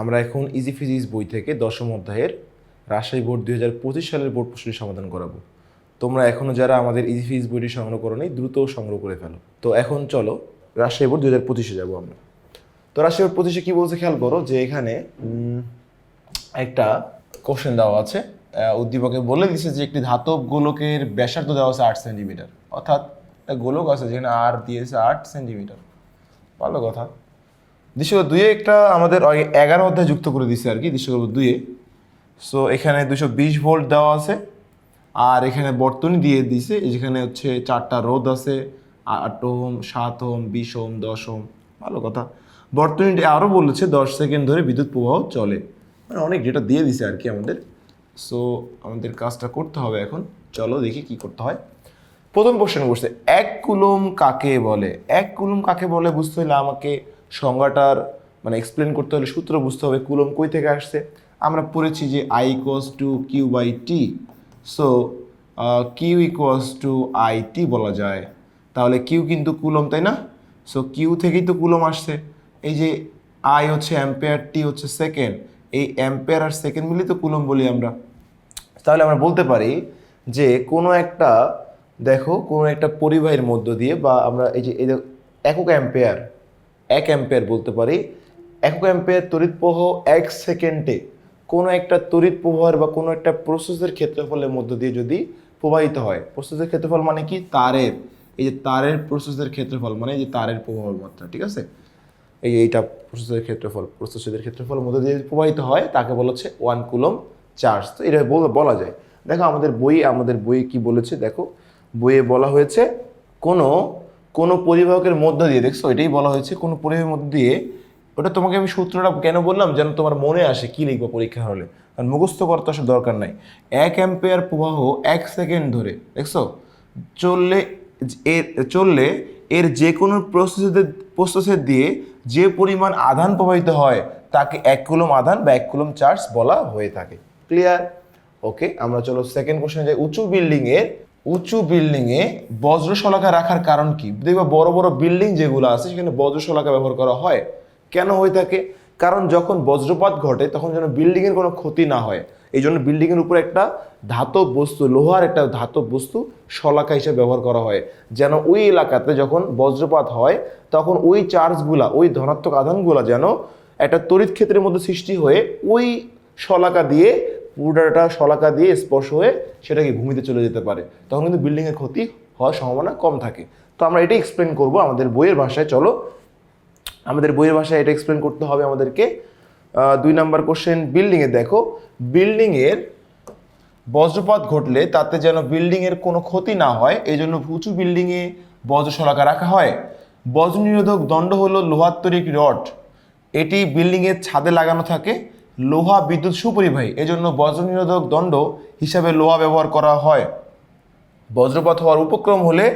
আমরা এখন easy physics বই থেকে দশম অধ্যায়ের রাজশাহী বোর্ড দুই হাজার পঁচিশ সালের বোর্ড প্রশ্নের সমাধান করাবো। তোমরা এখনও যারা আমাদের ইজি ফিজিক্স বইটি সংগ্রহ করো নি দ্রুত সংগ্রহ করে ফেলো। তো এখন চলো রাজশাহী বোর্ড দুই হাজার পঁচিশে যাব আমরা। তো রাজশাহী বোর্ড পঁচিশে কী বলছে খেয়াল করো যে এখানে একটা কোশ্চেন দেওয়া আছে। উদ্দীপকে বলে দিছে যে একটি ধাতব গোলকের ব্যাসার্ধ দেওয়া আছে আট সেন্টিমিটার। অর্থাৎ একটা গোলক আছে যেখানে আর দিয়েছে আট সেন্টিমিটার। ভালো কথা। দৃশ্যকল্প দুইয়ে একটা আমাদের এগারো অধ্যায় যুক্ত করে দিছে আর কি দৃশ্যকল্প দুইয়ে। সো এখানে দুশো বিশ ভোল্ট দেওয়া আছে, আর এখানে বর্তনী দিয়ে দিছে যেখানে হচ্ছে চারটা রোদ আছে, আট ওম সাত ওম বিশ ওম দশ ওম ভালো কথা। বর্তনীটি আরও বলেছে, দশ সেকেন্ড ধরে বিদ্যুৎ প্রবাহ চলে। মানে অনেক ডেটা দিয়ে দিছে আর কি আমাদের। সো আমাদের কাজটা করতে হবে এখন। চলো দেখি কি করতে হয়। প্রথম কোশ্চেন করছে এক কুলুম কাকে বলে? এক কুলুম কাকে বলে? বুঝতে হলে আমাকে সংজ্ঞাটার মানে এক্সপ্লেন করতে হলে সূত্র বুঝতে হবে, কুলম কই থেকে আসছে? আমরা পড়েছি যে I equals to Q by T so Q equals to I T বলা যায়। তাহলে কিউ কিন্তু কুলম, তাই না? সো কিউ থেকেই তো কুলম আসছে। এই যে আই হচ্ছে অ্যাম্পেয়ার টি হচ্ছে সেকেন্ড এই অ্যাম্পেয়ার আর সেকেন্ড মিলিয়ে তো কুলম বলি আমরা। তাহলে আমরা বলতে পারি যে কোনো একটা, দেখো, কোনো একটা পরিবাহের মধ্য দিয়ে বা আমরা এই যে এই যে একক অ্যাম্পেয়ার এক অ্যাম্পেয়ার বলতে পারি। এক অ্যাম্পেয়ার তড়িৎ প্রবাহ এক সেকেন্ডে কোনো একটা তড়িৎ প্রবাহের বা কোনো একটা প্রসেসের ক্ষেত্রফলের মধ্য দিয়ে যদি প্রবাহিত হয় প্রসেসের ক্ষেত্রফল মানে কি? তারের। এই যে তারের প্রসেসের ক্ষেত্রফল মানে এই যে তারের প্রবাহ মাত্রা, ঠিক আছে? এই এইটা প্রসেসের ক্ষেত্রফল প্রসেসের ক্ষেত্রফলের মধ্যে দিয়ে প্রবাহিত হয়, তাকে বলা হচ্ছে ওয়ান কুলম চার্জ তো এটা বলা যায়। দেখো আমাদের বই, আমাদের বইয়ে কি বলেছে? দেখো, বইয়ে বলা হয়েছে কোনো কোনো পরিবাহকের মধ্য দিয়ে, দেখছ? এটাই বলা হয়েছে, কোনো পরিবাহের মধ্য দিয়ে। ওটা তোমাকে আমি সূত্রটা কেন বললাম? যেন তোমার মনে আসে কি লিখব পরীক্ষা হলে। কারণ মুখস্থ করতে আসলে দরকার নাই। এক অ্যাম্পেয়ার প্রবাহ এক সেকেন্ড ধরে, দেখছ? চললে এর চললে এর যে কোনো প্রসেসের প্রসেসের দিয়ে যে পরিমাণ আধান প্রবাহিত হয়, তাকে এক কুলম আধান বা এক কুলম চার্জ বলা হয়ে থাকে। ক্লিয়ার ওকে আমরা চলো সেকেন্ড কোশ্চেনে যাই। উঁচু বিল্ডিং এর উঁচু বিল্ডিং এ বজ্র শলাকা রাখার কারণ কি? দেখবা বড় বড় বিল্ডিং যেগুলো আছে, সেখানে বজ্র শলাকা ব্যবহার করা হয়। কেন হয়ে থাকে? কারণ যখন বজ্রপাত ঘটে, তখন যেন বিল্ডিং এর কোনো ক্ষতি না হয়। এই জন্য বিল্ডিং এর উপর একটা ধাতব বস্তু, লোহার একটা ধাতব বস্তু শলাকা হিসেবে ব্যবহার করা হয়। যেন ওই এলাকাতে যখন বজ্রপাত হয়, তখন ওই চার্জগুলা ওই ধনাত্মক আধানগুলা যেন একটা তড়িৎ ক্ষেত্রের মধ্যে সৃষ্টি হয়ে ওই শলাকা দিয়ে পুরোটা শলাকা দিয়ে স্পর্শ হয়ে সেটাকে ভূমিতে চলে যেতে পারে। তখন কিন্তু বিল্ডিংয়ের ক্ষতি হওয়ার সম্ভাবনা কম থাকে। তো আমরা এটা এক্সপ্লেন করব আমাদের বইয়ের ভাষায়। চলো, আমাদের বইয়ের ভাষায় এটা এক্সপ্লেন করতে হবে আমাদেরকে। দুই নাম্বার কোশ্চেন বিল্ডিংয়ে দেখো বিল্ডিংয়ের বজ্রপাত ঘটলে তাতে যেন বিল্ডিংয়ের কোনো ক্ষতি না হয়, এই জন্য উঁচু বিল্ডিংয়ে বজ্র শলাকা রাখা হয়। বজ্র নিরোধক দণ্ড হলো লোহার তৈরি একটি রড। এটি বিল্ডিংয়ের ছাদে লাগানো থাকে। লোহা বিদ্যুৎ সুপরিবাহী, এজন্য বজ্র নিরোধক দণ্ড হিসাবে লোহা ব্যবহার করা হয়। বজ্রপাত হওয়ার উপক্রম হলে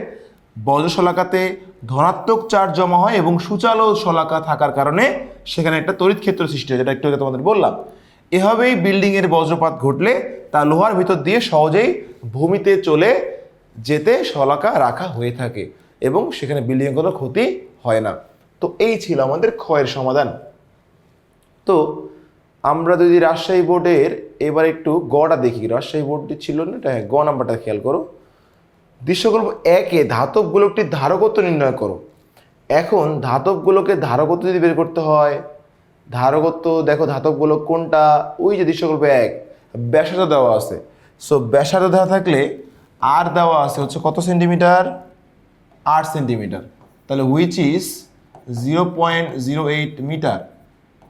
বজ্র শলাকাতে ধনাত্মক চার্জ জমা হয় এবং সুচালো শলাকা থাকার কারণে সেখানে একটা তড়িৎ ক্ষেত্র সৃষ্টি হয়, যেটা একটু আগে তোমাদের বললাম। এভাবেই বিল্ডিংয়ের বজ্রপাত ঘটলে তা লোহার ভিতর দিয়ে সহজেই ভূমিতে চলে যেতে শলাকা রাখা হয়ে থাকে এবং সেখানে বিল্ডিংয়ের কোনো ক্ষতি হয় না। তো এই ছিল আমাদের ক্ষয়ের সমাধান। তো আমরা যদি রাজশাহী বোর্ডের এবার একটু গটা দেখি, রাজশাহী বোর্ডটি ছিল না, এটা হ্যাঁ গ নাম্বারটা খেয়াল করো। দৃশ্যকল্প একে ধাতব গোলকটির ধারকত্ব নির্ণয় করো। এখন ধাতব গোলকের ধারকত্ব যদি বের করতে হয়, ধারকত্ব, দেখো ধাতব গোলক কোনটা? ওই যে দৃশ্যকল্প এক, ব্যাসার্ধ দেওয়া আছে। সো ব্যাসার্ধ দেওয়া থাকলে আর দেওয়া আছে হচ্ছে কত সেন্টিমিটার? আট সেন্টিমিটার। তাহলে which is zero point zero eight metre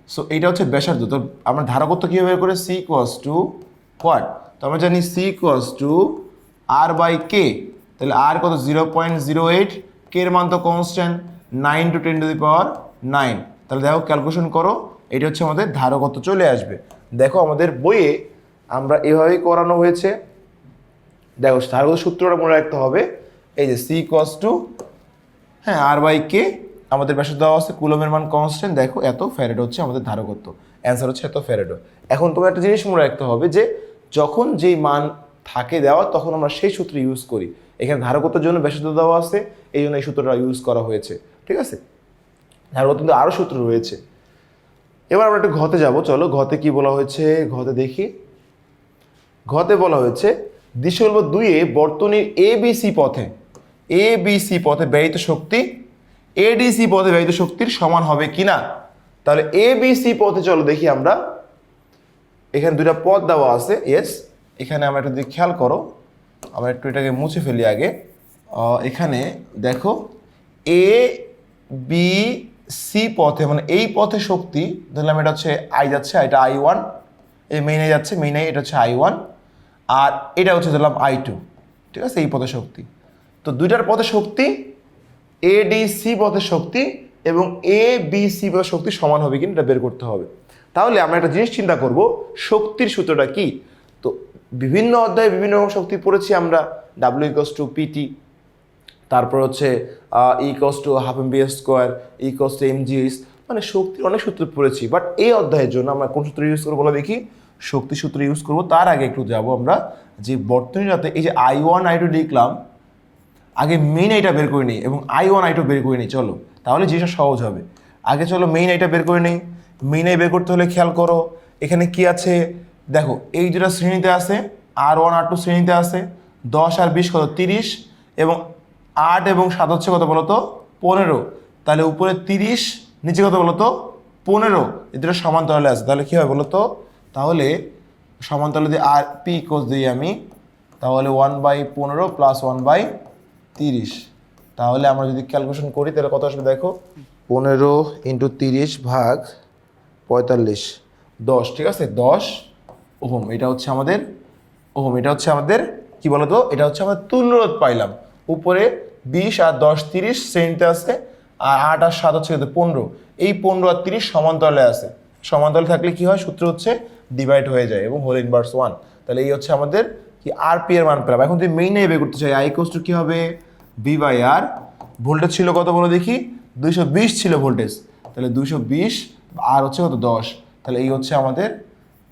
so এইটা হচ্ছে ব্যাসার্ধ। তো আমরা ধারকত্ব কীভাবে করে? সি কস টু হোয়াট তো আমরা জানি C cos two R by K তাহলে আর কত? জিরো পয়েন্ট জিরো এইট কের মান তো constant nine to ten to the power nine তাহলে দেখো ক্যালকুলেশন করো, এটা হচ্ছে আমাদের ধারকত্ব চলে আসবে। দেখো, আমাদের বইয়ে আমরা এভাবেই করানো হয়েছে। দেখো, ধারকত্ব সূত্রটা মনে রাখতে হবে। এই যে সি কস টু হ্যাঁ আর বাই কে আমাদের ব্যাসার দেওয়া আছে কুলমের মান কনস্ট্যান্ট দেখো এত ফ্যারেড হচ্ছে আমাদের ধারকত্ব। অ্যান্সার হচ্ছে এত ফ্যারেডো। এখন তোমার একটা জিনিস মনে রাখতে হবে যে, যখন যেই মান থাকে দেওয়া, তখন আমরা সেই সূত্র ইউজ করি। এখানে ধারকত্বের জন্য ব্যাসার্ধ দেওয়া আছে, এই জন্য এই সূত্রটা ইউজ করা হয়েছে। ঠিক আছে? ধারকত্ব কিন্তু আরও সূত্র রয়েছে। এবার আমরা একটু ঘতে যাব, চলো। ঘতে কি বলা হয়েছে? ঘতে দেখি। ঘতে বলা হয়েছে দৃশ্য দুইয়ে বর্তনীর এ বি সি পথে এ বি সি পথে ব্যয়িত শক্তি এডিসি পথে ব্যয়িত শক্তির সমান হবে কিনা? তাহলে এ পথে চলো দেখি আমরা। এখানে দুইটা পথ দেওয়া আছে ইয়েস এখানে আমরা একটু যদি খেয়াল করো, আমরা একটু এটাকে মুছে ফেলি আগে। এখানে দেখো এ বি সি পথে মানে এই পথে শক্তি, ধরলাম এটা হচ্ছে আই যাচ্ছে, এটা আই ওয়ান এই মেইনে যাচ্ছে মেইনে এটা হচ্ছে আই ওয়ান আর এটা হচ্ছে ধরলাম আই টু ঠিক আছে? এই পথে শক্তি। তো দুইটার পথে শক্তি এ ডি সি পথের শক্তি এবং এ বি সি পথের শক্তি সমান হবে কিনা এটা বের করতে হবে। তাহলে আমরা একটা জিনিস চিন্তা করব, শক্তির সূত্রটা কি? তো বিভিন্ন অধ্যায়ে বিভিন্ন রকম শক্তি পড়েছি আমরা ডাব্লিউ ইকস টু পিটি তারপর হচ্ছে equals to half M B square equals to M GS মানে শক্তির অনেক সূত্র পড়েছি। বাট এই অধ্যায়ের জন্য আমরা কোন সূত্র ইউজ করব বলো দেখি? শক্তি সূত্র ইউজ করব। তার আগে একটু যাব আমরা যে বর্তমানে এই যে আই ওয়ান আই টু লিখলাম আগে মেইন আইটা বের করে নিই এবং আই ওয়ান আইটা বের করে নিই, চলো। তাহলে জিনিসটা সহজ হবে। আগে চলো মেইন আইটা বের করে নিই। মেইন আই বের করতে হলে খেয়াল করো, এখানে কি আছে? দেখো, এই দুটা শ্রেণীতে আছে আর ওয়ান আর টু শ্রেণীতে আছে, দশ আর বিশ কত? তিরিশ এবং আট এবং সাত হচ্ছে কত বলো তো পনেরো। তাহলে উপরে তিরিশ, নিচে কত বলো তো পনেরো। এই দুটো সমান্তরালে আছে। তাহলে কী হয় বলো তো তাহলে সমান্তরালে দিয়ে আর পি কোষ দিই আমি, তাহলে ওয়ান বাই পনেরো প্লাস ওয়ান বাই তিরিশ। তাহলে আমরা যদি ক্যালকুলেশন করি, তাহলে কত আসবে দেখো? পনেরো ইন্টু তিরিশ ভাগ পঁয়তাল্লিশ। দশ, ঠিক আছে? দশ, ওহম, এটা হচ্ছে আমাদের, ওহম, এটা হচ্ছে আমাদের, কি বলতো? এটা হচ্ছে আমাদের তুল্যরোধ পাইলাম। উপরে বিশ আর দশ তিরিশ শ্রেণীতে আছে। আর আট আর সাত হচ্ছে? পনেরো। এই পনেরো আর তিরিশ সমান্তরালে আছে। সমান্তরালে থাকলে কি হয়? সূত্র হচ্ছে ডিভাইড হয়ে যায় এবং হোল ইনভার্স ওয়ান তাহলে এই হচ্ছে আমাদের কি আর পি এর মান পেলাম। এখন তুই মেইনে বের করতে চাই আই টু কি হবে? বি বাই আর ভোল্টেজ ছিল কত বলো দেখি? দুইশো বিশ ছিল ভোল্টেজ। তাহলে দুইশো বিশ, আর হচ্ছে কত? দশ। তাহলে এই হচ্ছে আমাদের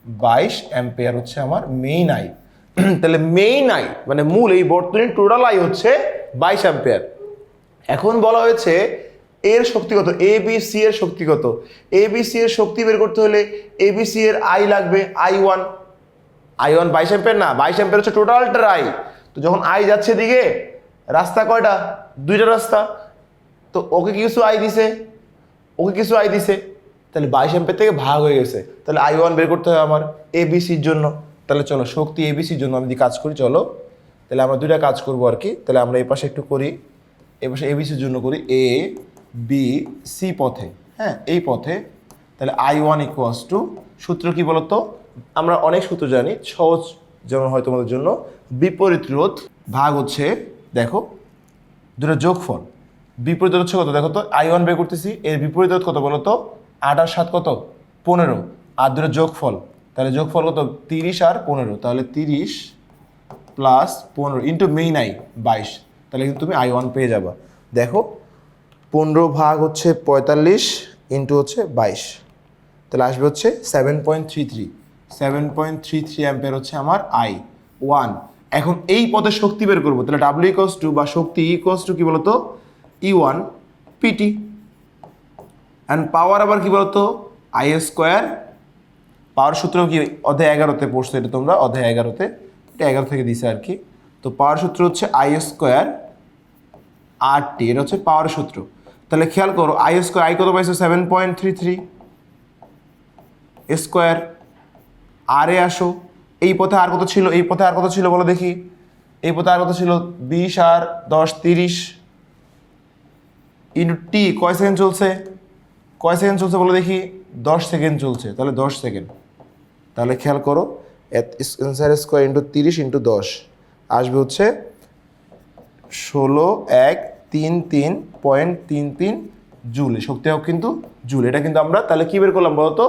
বাইশ অ্যাম্পেয়ার হচ্ছে আমার মেইন আই তাহলে মেইন আই মানে মূল এই বর্তমানে টোটাল আই হচ্ছে বাইশ অ্যাম্পেয়ার। এখন বলা হয়েছে এর শক্তিগত এ বি সি এর শক্তিগত এ বি সি এর শক্তি বের করতে হলে এ বি সি এর আই লাগবে আই ওয়ান আই ওয়ান বাইশ অ্যাম্পেয়ার না, বাইশ অ্যাম্পেয়ার হচ্ছে টোটালটার আই তো যখন আই যাচ্ছে দিকে রাস্তা কয়টা? দুইটা রাস্তা। তো ওকে কিছু আই দিছে? ওকে কিছু আই দিছে। তাহলে বাইশ এম্পের থেকে ভাগ হয়ে গেছে। তাহলে আই ওয়ান বের করতে হবে আমার এ এবিসির জন্য। তাহলে চলো শক্তি এ এবিসির জন্য আমি যদি কাজ করি, চলো। তাহলে আমরা দুইটা কাজ করব আর কি। তাহলে আমরা এই পাশে একটু করি। এ পাশে এবিসির জন্য করি এ বি সি পথে। হ্যাঁ এই পথে। তাহলে আই ওয়ান ইকুয়ালস টু সূত্র কি বলতো? আমরা অনেক সূত্র জানি। সহজ যেমন হয় তোমাদের জন্য। বিপরীত রোধ ভাগ হচ্ছে দেখো, দুটো যোগফল বিপরীত হচ্ছে কত? দেখো তো আই ওয়ান বের করতেছি, এর বিপরীত কত বলো তো আট আর সাত কত? পনেরো। আর দুটো যোগফল তাহলে যোগফল কত? তিরিশ আর পনেরো। তাহলে তিরিশ প্লাস পনেরো ইন্টু মেইন আই বাইশ। তাহলে কিন্তু তুমি আই ওয়ান পেয়ে যাবা। দেখো, পনেরো ভাগ হচ্ছে পঁয়তাল্লিশ ইন্টু হচ্ছে বাইশ। তাহলে আসবে হচ্ছে seven point three three seven point three three ampere হচ্ছে আমার আই ওয়ান এখন এই পদে শক্তি বের করব। তাহলে ডাব্লিউ ইকোস টু বা শক্তি ইকোস টু কি বলতো? E one PT and power আবার কি বলতো? আই স্কোয়ার পাওয়ার সূত্র কি অধ্যায় এগারোতে পড়ছো এটা তোমরা? অধ্যায় এগারোতে। এটা এগারো থেকে দিছে আর কি। তো পাওয়ার সূত্র হচ্ছে আই স্কোয়ার আর টি এটা হচ্ছে পাওয়ার সূত্র। তাহলে খেয়াল করো আই স্কোয়ার আই কত পাইছো? Seven point three three square R এ আসো। এই পথে আর কত ছিল, এই পথে আর কত ছিল বলো দেখি। এই পথে আর কত ছিল? বিশ আর দশ, তিরিশ। ইন্টু টি কয় সেকেন্ড চলছে? কয় সেকেন্ড চলছে বলো দেখি? দশ সেকেন্ড চলছে, তাহলে দশ সেকেন্ড। তাহলে খেয়াল করো অ্যান্সার স্কোয়ার ইন্টু তিরিশ ইন্টু দশ। আসবে হচ্ছে ষোলো, এক, তিন তিন পয়েন্ট তিন তিন জুল শক্তি হোক কিন্তু জুল এটা কিন্তু আমরা তাহলে কী বের করলাম বলতো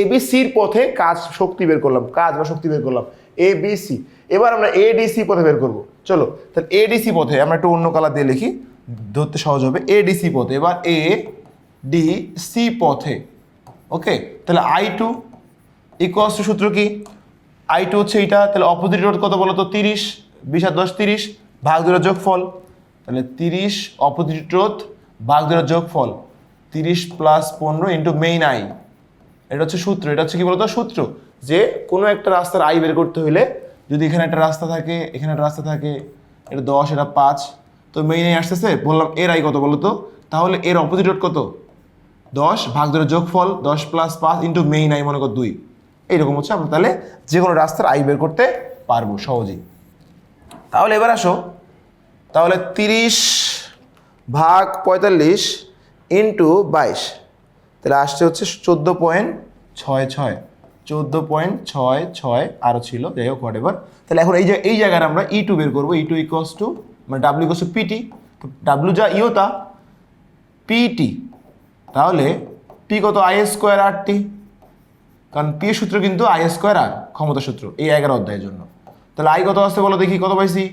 এবিসির পথে কাজ শক্তি বের করলাম, কাজ বা শক্তি বের করলাম এ বি সি এবার আমরা এডিসি পথে বের করব। চলো, তাহলে এডিসি পথে আমরা একটু অন্য কালার দিয়ে লিখি, ধরতে সহজ হবে। এডিসি পথে, এবার এ ডি সি পথে ওকে তাহলে আই টু ইকুয়ালস টু সূত্র কি? আই টু হচ্ছে এইটা, তাহলে অপোজিট রোড কত বলো তো তিরিশ, বিশ আর দশ তিরিশ, ভাগ দুটো যোগফল, তাহলে তিরিশ অপোজিট রোধ ভাগ দুটো যোগফল, তিরিশ প্লাস পনেরো ইন্টু মেইন আই এটা হচ্ছে সূত্র, এটা হচ্ছে কি বলতো? সূত্র যে কোনো একটা রাস্তার আই বের করতে হলে যদি এখানে একটা রাস্তা থাকে, এখানে একটা রাস্তা থাকে, এটা দশ, এটা পাঁচ, তো মেইন আসতেছে, বললাম এর আই কত বলো তো তাহলে এর অপোজিট রোড কত? দশ ভাগ ধরে যোগফল দশ প্লাস পাঁচ ইন্টু মেইন আই মনে কর দুই। এইরকম হচ্ছে আমরা তাহলে যে কোনো রাস্তার আই বের করতে পারব সহজেই। তাহলে এবার আসো। তাহলে তিরিশ ভাগ পঁয়তাল্লিশ ইন্টু বাইশ। তাহলে আসছে হচ্ছে চোদ্দ পয়েন্ট ছয় ছয়। চোদ্দ পয়েন্ট ছয় ছয় আরও ছিল, যাই হোক হোয়াট এভার তাহলে এখন এই এই জায়গায় আমরা ই টু বের করব। ই টু ইকোয়াস টু মানে W equals to PT W যা ইও তা পিটি তাহলে পি কত? আই স্কোয়ার আর টি কারণ পি সূত্র কিন্তু আই স্কোয়ার আর ক্ষমতা সূত্র, এই এগারো অধ্যায়ের জন্য। তাহলে আই কত আসছে বলো দেখি, কত পাইছি?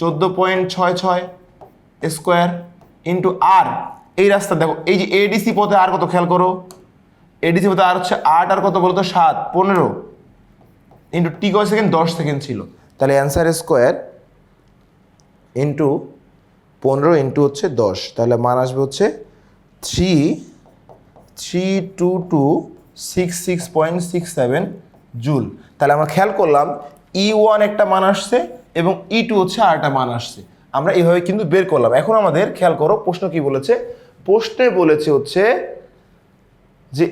চোদ্দ পয়েন্ট ছয় ছয় স্কোয়ার ইন্টু আর এই রাস্তা দেখো, এই যে এডিসি পথে আর কত খেয়াল করো? এডিসি পথে আর হচ্ছে আট আর কত বলতো? সাত, পনেরো। ইন্টু টি কয় সেকেন্ড? দশ সেকেন্ড ছিল। তাহলে অ্যান্সার স্কোয়ার ইন্টু পনেরো ইন্টু হচ্ছে দশ। তাহলে মান আসবে হচ্ছে three three two two six six point six seven joule তাহলে আমরা খেয়াল করলাম ই ওয়ান একটা মান আসছে এবং ই টু হচ্ছে আর একটা মান আসছে। আমরা এইভাবে কিন্তু বের করলাম। এখন আমাদের খেয়াল করো, প্রশ্ন কি বলেছে? প্রশ্নে বলেছে হচ্ছে যে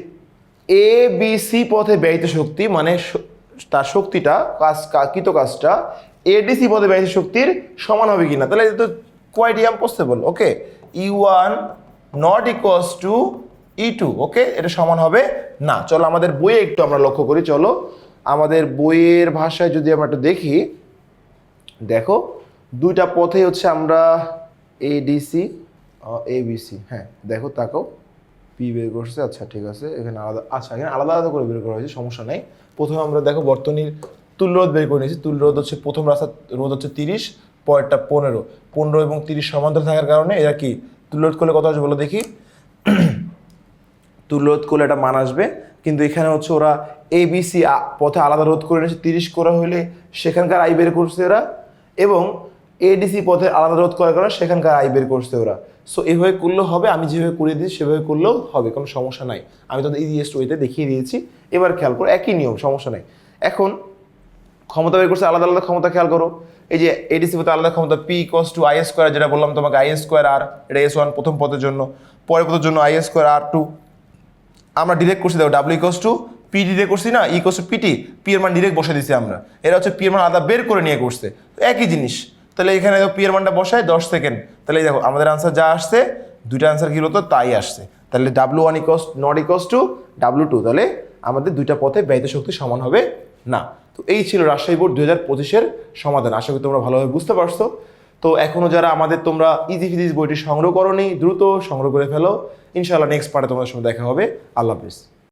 এ বি সি পথে ব্যয়িত শক্তি মানে তার শক্তিটা, কাজ কৃত কাজটা এডিসি পথে ব্যয়িত শক্তির সমান হবে কিনা? তাহলে এটা তো quite impossible okay E one not equals to E two okay এটা সমান হবে না। চলো আমাদের বইয়ে একটু আমরা লক্ষ্য করি, চলো। আমাদের বইয়ের ভাষায় যদি আমরা একটু দেখি, দেখো, দুইটা পথে হচ্ছে আমরা এডিসি এবিসি হ্যাঁ দেখো তাকাও পি বের করছে আচ্ছা ঠিক আছে, এখানে আলাদা আচ্ছা এখানে আলাদা আলাদা করে বের করা হয়েছে, সমস্যা নেই। প্রথমে আমরা দেখো বর্তনীর তুল্য রোধ বের করে নিয়েছি, তুল্য রোধ হচ্ছে প্রথম রাস্তা, রোধ হচ্ছে তিরিশ, পরেরটা পনেরো। পনেরো এবং তিরিশ সমান্তরাল থাকার কারণে এরা কি? তুল্য রোধ করলে কত আসবে বলো দেখি? তুল্য রোধ করলে একটা মান আসবে, কিন্তু এখানে হচ্ছে ওরা এ বি সি পথে আলাদা রোধ করে নিয়েছে, তিরিশ করা হলে সেখানকার আই বের করছে এরা, এবং এডিসি পথে আলাদা রোধ করার কারণে সেখানকার আই বের করছে ওরা। সো এভাবে করলেও হবে, আমি যেভাবে করে দিই সেভাবে করলেও হবে, কোনো সমস্যা নাই। আমি তোদের ইজিয়েস্ট ওয়েতে দেখিয়ে দিয়েছি। এবার খেয়াল করো, একই নিয়ম, সমস্যা নাই। এখন ক্ষমতা বের করছে, আলাদা আলাদা ক্ষমতা খেয়াল করো। এই যে এডিসি পথে আলাদা ক্ষমতা P equals to I square যেটা বললাম তোমাকে আই স্কোয়ার আর এটা এস ওয়ান প্রথম পথের জন্য, পরের পথের জন্য আই স্কোয়ার আর টু আমরা ডিরেক্ট করছি, দেখো W equals to P direct করছি না E equals to PT P এর মান ডিরেক্ট বসে দিছি আমরা। এটা হচ্ছে পি এর মান আলাদা বের করে নিয়ে করছে। একই জিনিস। তাহলে এখানে দেখো পি এর মানটা বসায় দশ সেকেন্ড তাহলে দেখো, আমাদের আনসার যা আসছে, দুইটা আনসার কি হতো তাই আসছে। তাহলে W one equals not equals to W two তাহলে আমাদের দুইটা পথে ব্যয়িত শক্তি সমান হবে না। তো এই ছিল রাজশাহী বোর্ড দু হাজার পঁচিশের সমাধান। আশা করি তোমরা ভালোভাবে বুঝতে পারছ। তো এখনও যারা আমাদের তোমরা ইজি ফিজিক্স বইটি সংগ্রহ করনি, দ্রুত সংগ্রহ করে ফেলো। ইনশাআল্লাহ নেক্সট পার্টে তোমাদের সঙ্গে দেখা হবে। আল্লাহ হাফিজ।